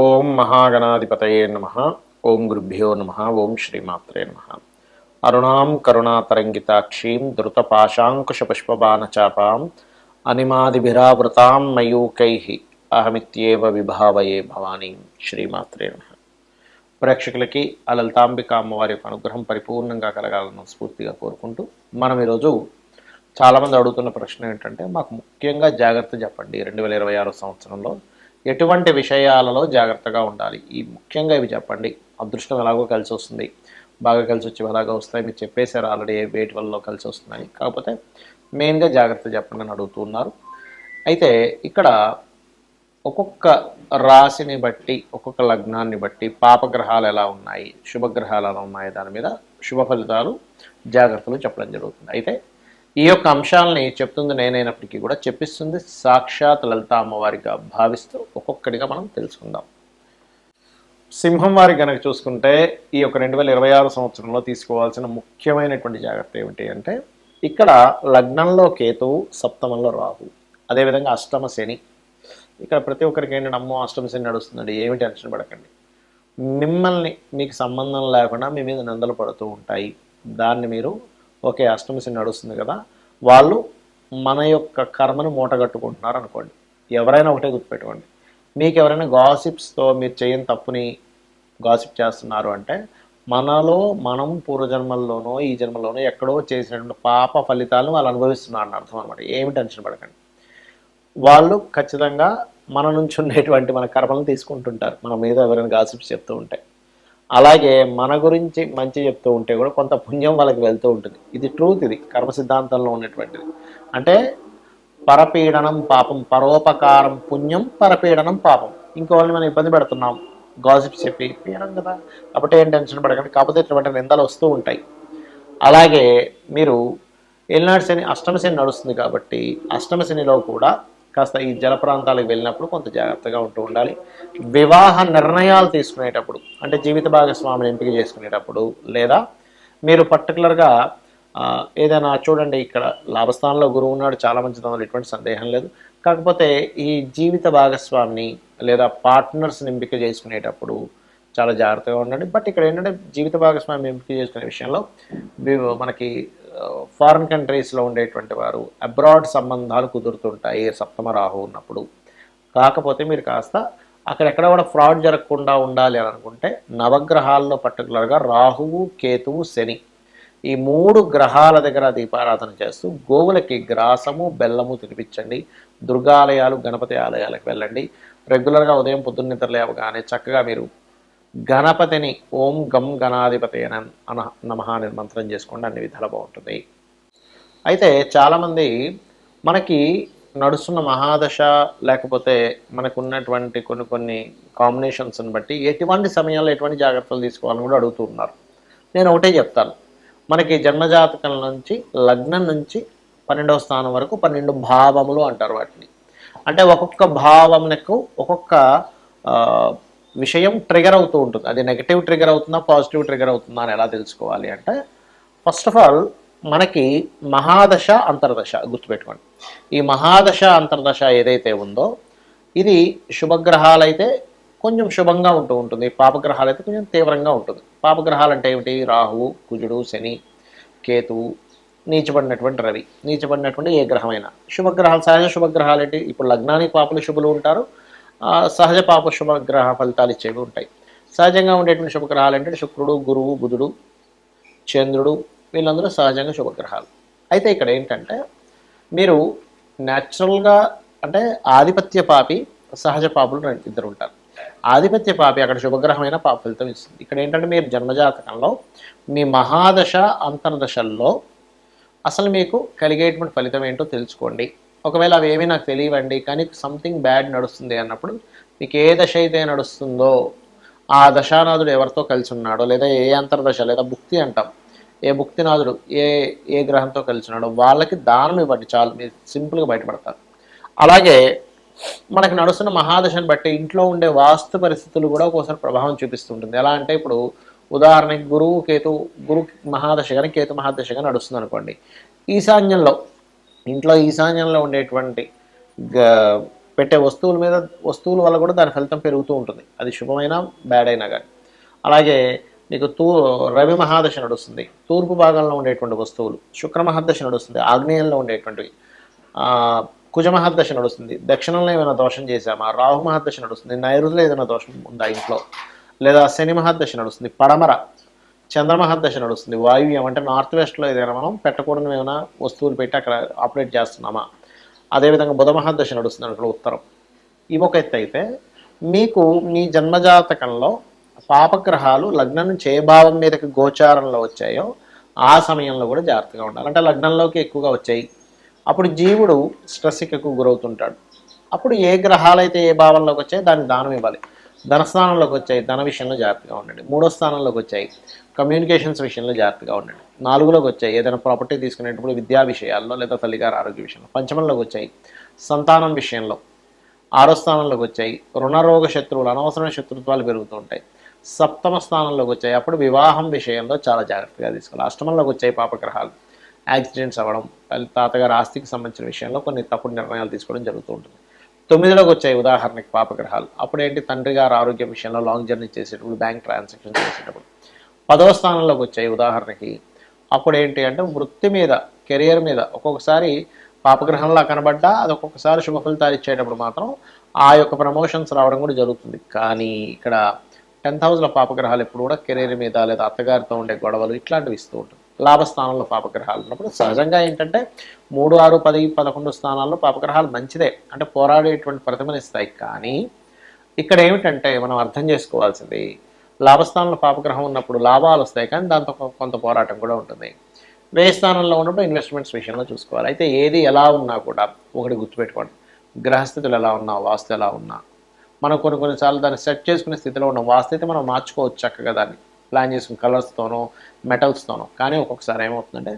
ఓం మహాగణాధిపతయే నమ. ఓం గురుభ్యో నమ. ఓం శ్రీమాత్రే నమ. అరుణాం కరుణాతరంగితాక్షీం ధృతపాశాంకుశపుష్పబాణచాపాం అనిమాదిభిరావృతాం మయూకై అహమిత్యేవ విభావయే భవానీ శ్రీమాత్రే నమ. ప్రేక్షకులకి ఆ లలితాంబిక అమ్మవారి యొక్క అనుగ్రహం పరిపూర్ణంగా కలగాలని స్ఫూర్తిగా కోరుకుంటూ మనం ఈరోజు చాలామంది అడుగుతున్న ప్రశ్న ఏంటంటే మాకు ముఖ్యంగా జాగ్రత్త చెప్పండి. రెండు వేల ఇరవై ఆరో సంవత్సరంలో ఎటువంటి విషయాలలో జాగ్రత్తగా ఉండాలి? ఈ ముఖ్యంగా ఇవి చెప్పండి. అదృష్టం ఎలాగో కలిసి వస్తుంది బాగా కలిసి వచ్చి ఎలాగో వస్తాయి. మీరు చెప్పేశారు ఆల్రెడీ వేటి వల్ల కలిసి వస్తున్నాయి కాకపోతే మెయిన్గా జాగ్రత్త చెప్పండి అని అడుగుతున్నారు అయితే ఇక్కడ ఒక్కొక్క రాశిని బట్టి ఒక్కొక్క లగ్నాన్ని బట్టి పాపగ్రహాలు ఎలా ఉన్నాయి? శుభగ్రహాలు ఎలా ఉన్నాయి? దాని మీద శుభ ఫలితాలు జాగ్రత్తలు చెప్పడం జరుగుతుంది. అయితే ఈ యొక్క అంశాలని చెప్తుంది నేనైనప్పటికీ కూడా చెప్పిస్తుంది. సాక్షాత్ లలిత అమ్మవారిగా భావిస్తూ ఒక్కొక్కటిగా మనం తెలుసుకుందాం. సింహం వారి కనుక చూసుకుంటే ఈ యొక్క రెండు వేల ఇరవై ఆరు సంవత్సరంలో తీసుకోవాల్సిన ముఖ్యమైనటువంటి జాగ్రత్త ఏమిటి అంటే ఇక్కడ లగ్నంలో కేతువు సప్తమంలో రాహు అదేవిధంగా అష్టమ శని. ఇక్కడ ప్రతి ఒక్కరికి ఏంటంటే అమ్మో అష్టమ శని నడుస్తుందండి ఏమి టెన్షన్ పడకండి. మిమ్మల్ని మీకు సంబంధం లేకుండా మీ మీద నిందలు పడుతూ ఉంటాయి. దాన్ని మీరు ఓకే అష్టమ శని నడుస్తుంది కదా వాళ్ళు మన యొక్క కర్మను మూటగట్టుకుంటున్నారు అనుకోండి. ఎవరైనా ఒకటే గుర్తుపెట్టుకోండి. మీకు ఎవరైనా గాసిప్స్తో మీరు చేయని తప్పుని గాసిప్ చేస్తున్నారు అంటే మనలో మనం పూర్వజన్మల్లోనో ఈ జన్మలోనో ఎక్కడో చేసినటువంటి పాప ఫలితాలను వాళ్ళు అనుభవిస్తున్నారు అని అర్థం అనమాట ఏమి టెన్షన్ పడకండి. వాళ్ళు ఖచ్చితంగా మన నుంచి ఉండేటువంటి మన కర్మలను తీసుకుంటుంటారు. మన మీద ఎవరైనా గాసిప్స్ చెప్తూ ఉంటే. అలాగే మన గురించి మంచి చెప్తూ ఉంటే కూడా కొంత పుణ్యం వాళ్ళకి వెళ్తూ ఉంటుంది. ఇది ట్రూత్ ఇది కర్మ సిద్ధాంతంలో ఉన్నటువంటిది అంటే పరపీడనం పాపం పరోపకారం పుణ్యం పరపీడనం పాపం. ఇంకో మనం ఇబ్బంది పెడుతున్నాం. గాసిప్ చెప్పి పీడం కదా. కాబట్టి ఏం టెన్షన్ పడకండి. కాకపోతే ఇటువంటి నిందలు వస్తూ ఉంటాయి. అలాగే మీరు ఏలినాడు శని అష్టమ శని నడుస్తుంది కాబట్టి అష్టమ శనిలో కూడా కాస్త ఈ జల ప్రాంతాలకు వెళ్ళినప్పుడు కొంత జాగ్రత్తగా ఉంటూ ఉండాలి. వివాహ నిర్ణయాలు తీసుకునేటప్పుడు అంటే జీవిత భాగస్వామిని ఎంపిక చేసుకునేటప్పుడు లేదా మీరు పర్టికులర్గా ఏదైనా చూడండి ఇక్కడ లాభస్థానంలో గురువు ఉన్నాడు చాలా మంచిది అందులో ఎటువంటి సందేహం లేదు. కాకపోతే ఈ జీవిత భాగస్వామిని లేదా పార్ట్నర్స్ని ఎంపిక చేసుకునేటప్పుడు చాలా జాగ్రత్తగా ఉండండి. బట్ ఇక్కడ ఏంటంటే జీవిత భాగస్వామి ఎంపిక చేసుకునే విషయంలో వి- మనకి ఫారిన్ కంట్రీస్లో ఉండేటువంటి వారు అబ్రాడ్ సంబంధాలు కుదురుతుంటాయి. సప్తమ రాహు ఉన్నప్పుడు. కాకపోతే మీరు కాస్త అక్కడెక్కడ కూడా ఫ్రాడ్ జరగకుండా ఉండాలి అని అనుకుంటే నవగ్రహాల్లో పర్టికులర్గా రాహువు కేతువు శని ఈ మూడు గ్రహాల దగ్గర దీపారాధన చేస్తూ గోవులకి గ్రాసము బెల్లము తినిపించండి. దుర్గాలయాలు గణపతి ఆలయాలకు వెళ్ళండి. రెగ్యులర్గా ఉదయం పొద్దున్న నిద్ర లేవగానే చక్కగా మీరు గణపతిని ఓం గం గణాధిపతి అన నమః అని మంత్రం చేసుకోండి అన్ని విధాలు బాగుంటుంది. అయితే చాలామంది మనకి నడుస్తున్న మహాదశ లేకపోతే మనకు ఉన్నటువంటి కొన్ని కొన్ని కాంబినేషన్స్ని బట్టి ఎటువంటి సమయాల్లో ఎటువంటి జాగ్రత్తలు తీసుకోవాలని కూడా అడుగుతూ ఉన్నారు. నేను ఒకటే చెప్తాను. మనకి జన్మజాతకం నుంచి లగ్నం నుంచి పన్నెండవ స్థానం వరకు పన్నెండు భావములు అంటారు వాటిని. అంటే ఒక్కొక్క భావమునకు ఒక్కొక్క విషయం ట్రిగర్ అవుతూ ఉంటుంది. అది నెగటివ్ ట్రిగర్ అవుతుందా పాజిటివ్ ట్రిగర్ అవుతుందా అని ఎలా తెలుసుకోవాలి అంటే ఫస్ట్ ఆఫ్ ఆల్ మనకి మహాదశ అంతర్దశ గుర్తుపెట్టుకోండి. ఈ మహాదశ అంతర్దశ ఏదైతే ఉందో ఇది శుభగ్రహాలైతే కొంచెం శుభంగా ఉంటూ ఉంటుంది. పాపగ్రహాలు అయితే కొంచెం తీవ్రంగా ఉంటుంది. పాపగ్రహాలు అంటే ఏమిటి? రాహువు కుజుడు శని కేతువు నీచబడినటువంటి రవి. నీచబడినటువంటి ఏ గ్రహమైనా. శుభగ్రహాలు సహజ శుభగ్రహాలు ఏంటి? ఇప్పుడు లగ్నానికి పాపలు శుభులు ఉంటారు. సహజ పాప శుభగ్రహ ఫలితాలు ఇచ్చేవి ఉంటాయి. సహజంగా ఉండేటువంటి శుభగ్రహాలు అంటే శుక్రుడు గురువు బుధుడు చంద్రుడు వీళ్ళందరూ సహజంగా శుభగ్రహాలు. అయితే ఇక్కడ ఏంటంటే మీరు న్యాచురల్గా అంటే ఆధిపత్య పాపి సహజ పాపులు ఇద్దరు ఉంటారు. ఆధిపత్య పాపి అక్కడ శుభగ్రహమైన పాప ఫలితం ఇస్తుంది. ఇక్కడ ఏంటంటే మీరు జన్మజాతకంలో మీ మహాదశ అంతర్దశల్లో అసలు మీకు కలిగేటువంటి ఫలితం ఏంటో తెలుసుకోండి. ఒకవేళ అవి ఏమీ నాకు తెలియవండి కానీ సంథింగ్ బ్యాడ్ నడుస్తుంది అన్నప్పుడు మీకు ఏ దశ అయితే నడుస్తుందో ఆ దశానాథుడు ఎవరితో కలిసి ఉన్నాడో లేదా ఏ అంతర్దశ లేదా భుక్తి అంటాం ఏ భుక్తినాథుడు ఏ ఏ గ్రహంతో కలిసి ఉన్నాడో వాళ్ళకి దానం ఇవ్వండి చాలు మీరు సింపుల్గా బయటపడతారు. అలాగే మనకి నడుస్తున్న మహాదశను బట్టి ఇంట్లో ఉండే వాస్తు పరిస్థితులు కూడా ఒక్కోసారి ప్రభావం చూపిస్తుంటుంది. ఎలా అంటే ఇప్పుడు ఉదాహరణకి గురువు కేతు గురు మహాదశ కానీ కేతు మహాదశగా నడుస్తుంది అనుకోండి ఈశాన్యంలో ఇంట్లో ఈశాన్యంలో ఉండేటువంటి పెట్టే వస్తువుల మీద వస్తువుల వల్ల కూడా దాని ఫలితం పెరుగుతూ ఉంటుంది. అది శుభమైనా బ్యాడ్ అయినా కానీ అలాగే మీకు తూ రవి మహాదశ నడుస్తుంది. తూర్పు భాగంలో ఉండేటువంటి వస్తువులు శుక్ర మహాదశ నడుస్తుంది. ఆగ్నేయంలో ఉండేటువంటివి. కుజ మహాదశ నడుస్తుంది. దక్షిణంలో ఏమైనా దోషం చేశామా? రాహు మహాదశ నడుస్తుంది. నైరుతిలో ఏదైనా దోషం ఉందా ఇంట్లో? లేదా శని మహాదశ నడుస్తుంది. పడమర చంద్రమహాదశ నడుస్తుంది. వాయువ్యం అంటే నార్త్ వెస్ట్లో ఏదైనా మనం పెట్టకూడని ఏమైనా వస్తువులు పెట్టి అక్కడ ఆపరేట్ చేస్తున్నామా? అదేవిధంగా బుధ మహాదశ నడుస్తుంది అక్కడ ఉత్తరం. ఇవి ఒక ఎత్తు అయితే మీకు మీ జన్మజాతకంలో పాపగ్రహాలు లగ్నం చేయభావం భావం మీదకి గోచారంలో వచ్చాయో ఆ సమయంలో కూడా జాగ్రత్తగా ఉండాలి. అంటే లగ్నంలోకి ఎక్కువగా వచ్చాయి. అప్పుడు జీవుడు స్ట్రెస్కి ఎక్కువ గురవుతుంటాడు. అప్పుడు ఏ గ్రహాలైతే ఏ భావంలోకి వచ్చాయి దానికి దానం ఇవ్వాలి. ధనస్థానంలోకి వచ్చాయి. ధన విషయంలో జాగ్రత్తగా ఉండండి. మూడో స్థానంలోకి వచ్చాయి. కమ్యూనికేషన్స్ విషయంలో జాగ్రత్తగా ఉండండి. నాలుగులోకి వచ్చాయి. ఏదైనా ప్రాపర్టీ తీసుకునేటప్పుడు విద్యా విషయాల్లో లేదా తల్లిగారు ఆరోగ్య విషయంలో. పంచమంలోకి వచ్చాయి. సంతానం విషయంలో ఆరో స్థానంలోకి వచ్చాయి. రుణరోగ శత్రువులు అనవసరమైన శత్రుత్వాలు పెరుగుతూ ఉంటాయి. సప్తమ స్థానంలోకి వచ్చాయి. అప్పుడు వివాహం విషయంలో చాలా జాగ్రత్తగా తీసుకోవాలి. అష్టమంలోకి వచ్చాయి పాపగ్రహాలు. యాక్సిడెంట్స్ అవ్వడం వాళ్ళ ఆస్తికి సంబంధించిన విషయంలో కొన్ని తప్పుడు నిర్ణయాలు తీసుకోవడం జరుగుతూ ఉంటుంది. తొమ్మిదిలోకి వచ్చాయి ఉదాహరణకి పాపగ్రహాలు. అప్పుడు ఏంటి తండ్రి గారు ఆరోగ్యం విషయంలో లాంగ్ జర్నీ చేసేటప్పుడు బ్యాంక్ ట్రాన్సాక్షన్ చేసేటప్పుడు. పదవ స్థానంలోకి వచ్చాయి ఉదాహరణకి. అప్పుడు ఏంటి అంటే వృత్తి మీద కెరియర్ మీద ఒక్కొక్కసారి పాపగ్రహంలా కనబడ్డా అది ఒక్కొక్కసారి శుభ ఫలితాలు ఇచ్చేటప్పుడు మాత్రం ఆ యొక్క ప్రమోషన్స్ రావడం కూడా జరుగుతుంది. కానీ ఇక్కడ టెన్త్ హౌస్లో పాపగ్రహాలు ఎప్పుడు కూడా కెరీర్ మీద లేదా అత్తగారితో ఉండే గొడవలు ఇట్లాంటివి ఇస్తూ ఉంటుంది లాభస్థానంలో పాపగ్రహాలు ఉన్నప్పుడు సహజంగా ఏంటంటే మూడు ఆరు పది పదకొండు స్థానాల్లో పాపగ్రహాలు మంచిదే. అంటే పోరాడేటువంటి ప్రతిమనిస్తాయి కానీ ఇక్కడ ఏమిటంటే మనం అర్థం చేసుకోవాల్సింది లాభస్థానంలో పాపగ్రహం ఉన్నప్పుడు లాభాలు వస్తాయి. కానీ దాంతో కొంత పోరాటం కూడా ఉంటుంది. వ్యయ స్థానంలో ఉన్నప్పుడు ఇన్వెస్ట్మెంట్స్ విషయంలో చూసుకోవాలి. అయితే ఏది ఎలా ఉన్నా కూడా ఒకటి గుర్తుపెట్టుకోండి. గ్రహస్థితులు ఎలా ఉన్నా వాస్తు ఎలా ఉన్నా మనం కొన్ని కొన్నిసార్లు దాన్ని సెట్ చేసుకునే స్థితిలో ఉన్న వాస్తు అయితే మనం మార్చుకోవచ్చు చక్కగా దాన్ని. ప్లాన్ చేసుకుని కలర్స్తోనో మెటల్స్తోనో. కానీ ఒక్కొక్కసారి ఏమవుతుందంటే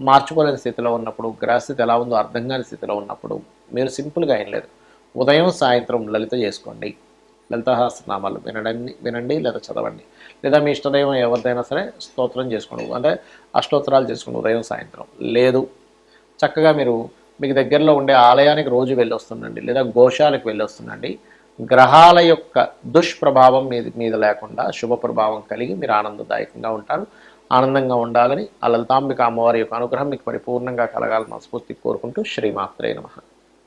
మార్చుకోలేని స్థితిలో ఉన్నప్పుడు గ్రహస్థితి ఎలా ఉందో అర్థం కాని స్థితిలో ఉన్నప్పుడు మీరు సింపుల్గా ఏం లేదు. ఉదయం సాయంత్రం లలిత చేసుకోండి. లలితహాస్త్రనామాలు వినడండి వినండి లేదా చదవండి. లేదా మీ ఇష్టదైవం ఎవరిదైనా సరే స్తోత్రం చేసుకోండి. అంటే అష్టోత్తరాలు చేసుకోండి ఉదయం సాయంత్రం. లేదు. చక్కగా మీరు మీకు దగ్గరలో ఉండే ఆలయానికి రోజు వెళ్ళొస్తుండండి. లేదా గోశాలకు వెళ్ళొస్తుండండి. గ్రహాల యొక్క దుష్ప్రభావం మీద మీద లేకుండా శుభ ప్రభావం కలిగి మీరు ఆనందదాయకంగా ఉంటారు. ఆనందంగా ఉండాలని ఆ లలితాంబిక అమ్మవారి యొక్క అనుగ్రహం మీకు పరిపూర్ణంగా కలగాలని మనస్ఫూర్తి కోరుకుంటూ శ్రీమాత్రే నమ.